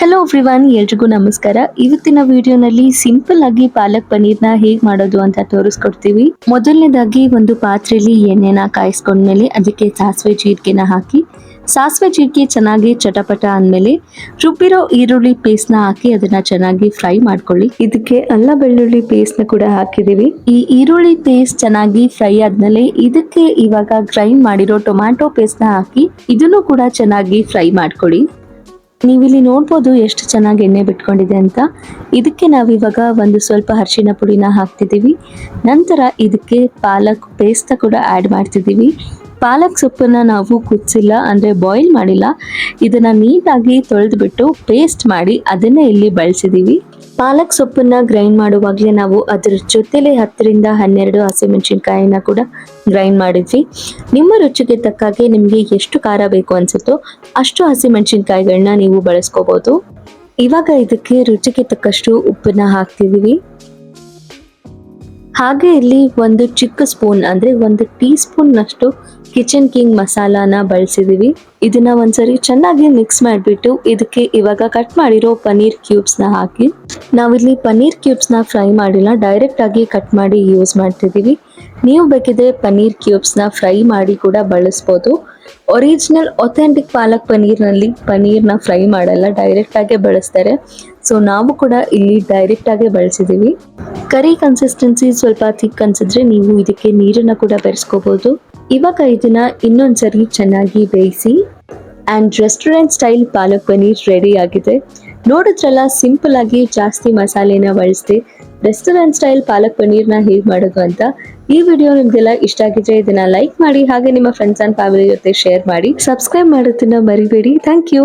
Hello everyone ಎಲ್ರಿಗೂ ನಮಸ್ಕಾರ. ಇವತ್ತಿನ ವಿಡಿಯೋನಲ್ಲಿ ಸಿಂಪಲ್ ಆಗಿ ಪಾಲಕ್ ಪನ್ನೀರ್ನ ಹೇಗ್ ಮಾಡೋದು ಅಂತ ತೋರಿಸ್ಕೊಡ್ತೀವಿ. ಮೊದಲನೇದಾಗಿ ಒಂದು ಪಾತ್ರೆಯಲ್ಲಿ ಎಣ್ಣೆನ ಕಾಯಿಸ್ಕೊಂಡ್ಮೇಲೆ ಅದಕ್ಕೆ ಸಾಸಿವೆ ಜೀರಿಗೆನ ಹಾಕಿ, ಸಾಸಿವೆ ಜೀರಿಗೆ ಚೆನ್ನಾಗಿ ಚಟಪಟ ಅಂದಮೇಲೆ ರುಬ್ಬಿರೋ ಈರುಳ್ಳಿ ಪೇಸ್ಟ್ನ ಹಾಕಿ ಅದನ್ನ ಚೆನ್ನಾಗಿ ಫ್ರೈ ಮಾಡ್ಕೊಳ್ಳಿ. ಇದಕ್ಕೆ ಅಲ್ಲ ಬೆಳ್ಳುಳ್ಳಿ ಪೇಸ್ಟ್ನ ಕೂಡ ಹಾಕಿದೀವಿ ಈ ಈರುಳ್ಳಿ ಪೇಸ್ಟ್ ಚೆನ್ನಾಗಿ ಫ್ರೈ ಆದ್ಮೇಲೆ ಇದಕ್ಕೆ ಇವಾಗ ಗ್ರೈಂಡ್ ಮಾಡಿರೋ ಟೊಮ್ಯಾಟೊ ಪೇಸ್ಟ್ನ ಹಾಕಿ, ಇದನ್ನು ಕೂಡ ಚೆನ್ನಾಗಿ ಫ್ರೈ ಮಾಡ್ಕೊಳ್ಳಿ. ನೀವಿಲ್ಲಿ ನೋಡ್ಬೋದು ಎಷ್ಟು ಚೆನ್ನಾಗಿ ಎಣ್ಣೆ ಬಿಟ್ಕೊಂಡಿದೆ ಅಂತ. ಇದಕ್ಕೆ ನಾವಿವಾಗ ಒಂದು ಸ್ವಲ್ಪ ಅರಿಶಿನ ಪುಡಿನ ಹಾಕ್ತಿದ್ದೀವಿ. ನಂತರ ಇದಕ್ಕೆ ಪಾಲಕ್ ಪೇಸ್ತ ಕೂಡ ಆ್ಯಡ್ ಮಾಡ್ತಿದ್ದೀವಿ. ಪಾಲಕ್ ಸೊಪ್ಪನ್ನ ನಾವು ಕುಚ್ಚಿಲ್ಲ ಅಂದರೆ ಬಾಯ್ಲ್ ಮಾಡಿಲ್ಲ. ಇದನ್ನ ನೀಟಾಗಿ ತೊಳೆದ್ಬಿಟ್ಟು ಪೇಸ್ಟ್ ಮಾಡಿ ಅದನ್ನೇ ಇಲ್ಲಿ ಬಳಸಿದ್ದೀವಿ ಪಾಲಕ್ ಸೊಪ್ಪನ್ನ ಗ್ರೈಂಡ್ ಮಾಡುವಾಗಲೇ ನಾವು ಅದರ ಜೊತೆಲೆ ಹತ್ತರಿಂದ ಹನ್ನೆರಡು ಹಸಿಮೆಣಸಿನ್ಕಾಯಿನ ಕೂಡ ಗ್ರೈಂಡ್ ಮಾಡಿದ್ವಿ. ನಿಮ್ಮ ರುಚಿಗೆ ತಕ್ಕಾಗೆ ನಿಮಗೆ ಎಷ್ಟು ಖಾರ ಬೇಕು ಅನ್ಸುತ್ತೋ ಅಷ್ಟು ಹಸಿಮೆಣಸಿನ್ಕಾಯಿಗಳನ್ನ ನೀವು ಬಳಸ್ಕೋಬಹುದು ಇವಾಗ ಇದಕ್ಕೆ ರುಚಿಗೆ ತಕ್ಕಷ್ಟು ಉಪ್ಪನ್ನ ಹಾಕ್ತಿದೀವಿ. ಹಾಗೆ ಇಲ್ಲಿ ಒಂದು ಚಿಕ್ಕ ಸ್ಪೂನ್ ಅಂದ್ರೆ ಒಂದು ಟೀ ಸ್ಪೂನ್ ನಷ್ಟು ಕಿಚನ್ ಕಿಂಗ್ ಮಸಾಲಾನ ಬಳಸಿದೀವಿ. ಇದನ್ನ ಒಂದ್ಸರಿ ಚೆನ್ನಾಗಿ ಮಿಕ್ಸ್ ಮಾಡಿಬಿಟ್ಟು ಇದಕ್ಕೆ ಇವಾಗ ಕಟ್ ಮಾಡಿರೋ ಪನ್ನೀರ್ ಕ್ಯೂಬ್ಸ್ನ ಹಾಕಿ. ನಾವಿಲ್ಲಿ ಪನ್ನೀರ್ ಕ್ಯೂಬ್ಸ್ನ ಫ್ರೈ ಮಾಡಿಲ್ಲ ಡೈರೆಕ್ಟ್ ಆಗಿ ಕಟ್ ಮಾಡಿ ಯೂಸ್ ಮಾಡ್ತಿದೀವಿ. ನೀವು ಬೇಕಿದ್ರೆ ಪನ್ನೀರ್ ಕ್ಯೂಬ್ಸ್ನ ಫ್ರೈ ಮಾಡಿ ಕೂಡ ಬಳಸ್ಬೋದು. ಒರಿಜಿನಲ್ ಒಥೆಂಟಿಕ್ ಪಾಲಕ್ ಪನ್ನೀರ್ನಲ್ಲಿ ಪನ್ನೀರ್ನ ಫ್ರೈ ಮಾಡಲ್ಲ ಡೈರೆಕ್ಟ್ ಆಗೇ ಬಳಸ್ತಾರೆ. ಸೊ ನಾವು ಕೂಡ ಇಲ್ಲಿ ಡೈರೆಕ್ಟ್ ಆಗೇ ಬಳಸಿದೀವಿ. ಕರಿ ಕನ್ಸಿಸ್ಟೆನ್ಸಿ ಸ್ವಲ್ಪ ಥಿಕ್ ಅನ್ಸಿದ್ರೆ ನೀವು ಇದಕ್ಕೆ ನೀರನ್ನ ಕೂಡ ಬೆರೆಸ್ಕೋಬಹುದು ಇವಾಗ ಇದನ್ನ ಇನ್ನೊಂದ್ಸರಿ ಚೆನ್ನಾಗಿ ಬೇಯಿಸಿ and restaurant style palak paneer ready ಆಗಿದೆ. ನೋಡಿದ್ರಲ್ಲ ಸಿಂಪಲ್ ಆಗಿ ಜಾಸ್ತಿ ಮಸಾಲೆನ ಬಳಸ್ದೆ ರೆಸ್ಟೋರೆಂಟ್ ಸ್ಟೈಲ್ ಪಾಲಕ್ ಪನ್ನೀರ್ನ ಹೇಗೆ ಮಾಡೋದು ಅಂತ. ಈ ವಿಡಿಯೋ ನಿಮಗೆಲ್ಲ ಇಷ್ಟ ಆಗಿದ್ರೆ ಇದನ್ನ ಲೈಕ್ ಮಾಡಿ, ಹಾಗೆ ನಿಮ್ಮ ಫ್ರೆಂಡ್ಸ್ ಆ್ಯಂಡ್ ಫ್ಯಾಮಿಲಿ ಜೊತೆ ಶೇರ್ ಮಾಡಿ. ಸಬ್ಸ್ಕ್ರೈಬ್ ಮಾಡೋದನ್ನ ಮರಿಬೇಡಿ. Thank you